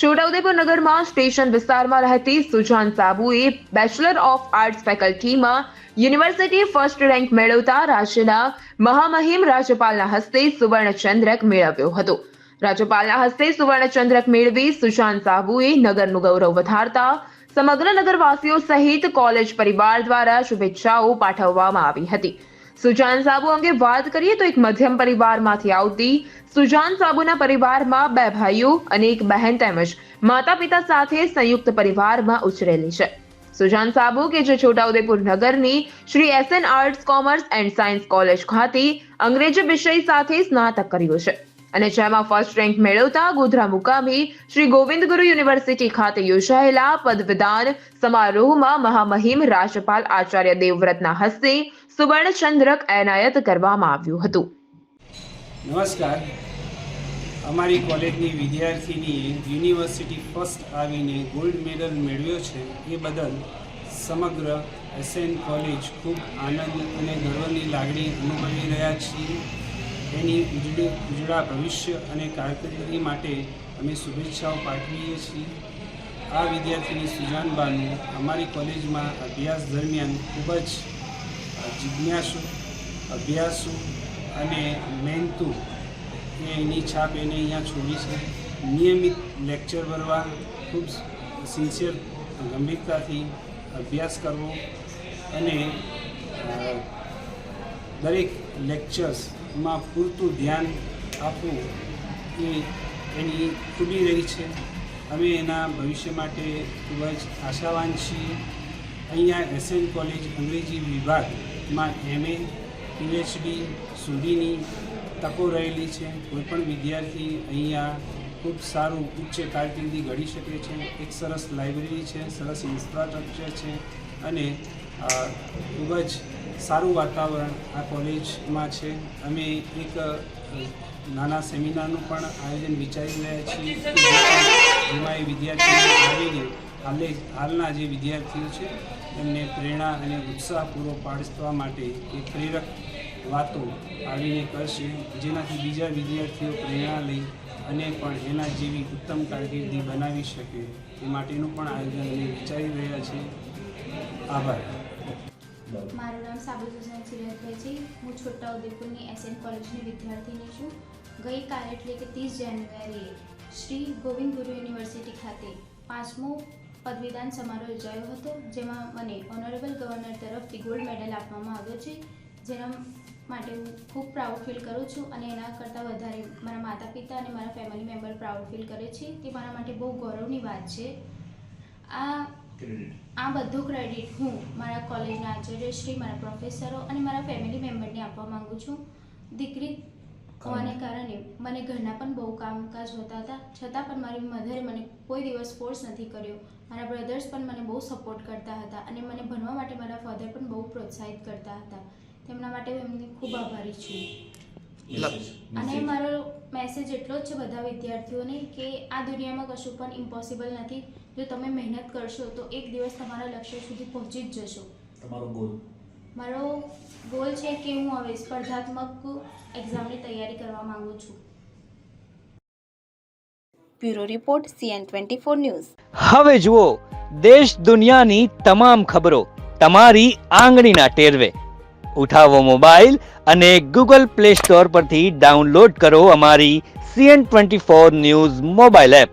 છોટાઉદેપુર નગરમાં સ્ટેશન વિસ્તારમાં રહેતી સુજાન સાબુએ બેચલર ઓફ આર્ટ્સ ફેકલ્ટીમાં યુનિવર્સિટી ફર્સ્ટ રેન્ક મેળવતા રાજ્યના મહામહિમ રાજ્યપાલના હસ્તે સુવર્ણચંદ્રક મેળવ્યો હતો. રાજ્યપાલના હસ્તે સુવર્ણચંદ્રક મેળવી સુશાંત સાબુએ નગરનું ગૌરવ વધારતા સમગ્ર નગરવાસીઓ સહિત કોલેજ પરિવાર દ્વારા શુભેચ્છાઓ પાઠવવામાં આવી હતી. સુજાન સાબુ અંગે વાત કરીએ તો એક મધ્યમ પરિવારમાંથી આવતી સુજાન સાબુના પરિવારમાં બે ભાઈઓ અને એક બહેન તેમજ માતા પિતા સાથે સંયુક્ત પરિવારમાં ઉછરેલી છે. સુજાન સાબુ કે જે છોટાઉદેપુર નગરની Shri S N arts, commerce and science college ખાતે અંગ્રેજી વિષય સાથે સ્નાતક કર્યું છે અને જેમાં ફર્સ્ટ રેન્ક મેળવતા ગોધરા મુકામી શ્રી ગોવિંદ ગુરુ યુનિવર્સિટી ખાતે યોજાયેલા પદવીદાન સમારોહમાં મહામહિમ રાજ્યપાલ આચાર્ય દેવવ્રતના હસ્તે સુવર્ણચંદ્રક એનાયત કરવામાં આવ્યું હતું. નમસ્કાર. અમારી કોલેજની વિદ્યાર્થીનીએ યુનિવર્સિટી ફર્સ્ટ આવીને ગોલ્ડ મેડલ મેળવ્યો છે. એ બદલ સમગ્ર એસએન કોલેજ ખૂબ આનંદ અને ગર્વની લાગણી અનુભવી રહ્યા છીએ. એની ઉજળી, ઉજળા ભવિષ્ય અને કારકિર્દી માટે અમે શુભેચ્છાઓ પાઠવીએ છીએ. આ વિદ્યાર્થીની સુજાનબાનું અમારી કોલેજમાં અભ્યાસ દરમિયાન ખૂબ જ જિજ્ઞાસુ, અભ્યાસુ અને મહેનતુ એ એની છાપ એને અહીંયા છોડી છે. નિયમિત લેક્ચર ભરવા, ખૂબ સિન્સિયર, ગંભીરતાથી અભ્યાસ કરવો અને દરેક લેક્ચર્સમાં પૂરતું ધ્યાન આપવું એ એની ખૂબી રહી છે. અમે એના ભવિષ્ય માટે ખૂબ જ આશાવાન છીએ. અહીંયા એસએન કોલેજ અંગ્રેજી વિભાગમાં એમએ પીએચડી સુધીની તકો રહેલી છે, કોઈપણ વિદ્યાર્થી અહીંયા ખૂબ સારું ઉચ્ચ કારકિર્દી ઘડી શકે છે, એક સરસ લાઇબ્રેરી છે, સરસ ઇન્ફ્રાસ્ટ્રક્ચર છે અને ખૂબ જ સારું વાતાવરણ આ કોલેજમાં છે. અમે એક નાના સેમિનારનું પણ આયોજન વિચારી રહ્યા છીએ. જેમાં એ વિદ્યાર્થીઓ આવીને હાલે હાલના જે વિદ્યાર્થીઓ છે, એમને પ્રેરણા અને ઉત્સાહ પૂરો પાડવા માટે એ પ્રેરક વાતો આવીને કરશે. જેનાથી બીજા વિદ્યાર્થીઓ પ્રેરણા લઈ અને પણ એના જેવી ઉત્તમ કારકિર્દી બનાવી શકે એ માટેનું પણ આયોજન અમે વિચારી રહ્યા છીએ. આભાર. મારું નામ સાબુ સિરાજભાઈ છે હું છોટાઉદેપુરની એસએન કોલેજની વિદ્યાર્થીની છું. ગઈકાલે એટલે કે ત્રીસ જાન્યુઆરીએ શ્રી ગોવિંદ ગુરુ યુનિવર્સિટી ખાતે પાંચમો પદવીદાન સમારોહ યોજાયો હતો જેમાં મને ઓનરેબલ ગવર્નર તરફથી ગોલ્ડ મેડલ આપવામાં આવ્યો છે જેના માટે હું ખૂબ પ્રાઉડ ફીલ કરું છું અને એના કરતાં વધારે મારા માતા પિતા અને મારા ફેમિલી મેમ્બર પ્રાઉડ ફીલ કરે છે. તે મારા માટે બહુ ગૌરવની વાત છે. આ આ બધો ક્રેડિટ હું મારા કોલેજના આચાર્યશ્રી મારા પ્રોફેસરો અને મારા ફેમિલી મેમ્બરને આપવા માગું છું. દીકરી હોવાને કારણે? મને ઘરના પણ બહુ કામકાજ હોતા હતા. છતાં પણ મારી મધરે મને કોઈ દિવસ ફોર્સ નથી કર્યો. મારા બ્રધર્સ પણ મને બહુ સપોર્ટ કરતા હતા અને મને ભણવા માટે મારા ફાધર પણ બહુ પ્રોત્સાહિત કરતા હતા. તેમના માટે હું એમની ખૂબ આભારી છું. અને મારો મેસેજ એટલો જ છે બધા વિદ્યાર્થીઓને કે આ દુનિયામાં કશું પણ ઇમ્પોસિબલ નથી. જો તમે મહેનત કરશો તો એક દિવસ તમારા લક્ષ્ય સુધી પહોંચી જ જશો. તમારો ગોલ મારો ગોલ છે કે હું હવે સ્પર્ધાત્મક એક્ઝામની તૈયારી કરવા માંગુ છું. Bureau report C N twenty four news. હવે જુઓ દેશ દુનિયાની તમામ ખબરો તમારી આંગળીના ટેરવે. ઉઠાવો મોબાઈલ અને ગૂગલ પ્લે સ્ટોર પરથી ડાઉનલોડ કરો અમારી C N twenty four news mobile app.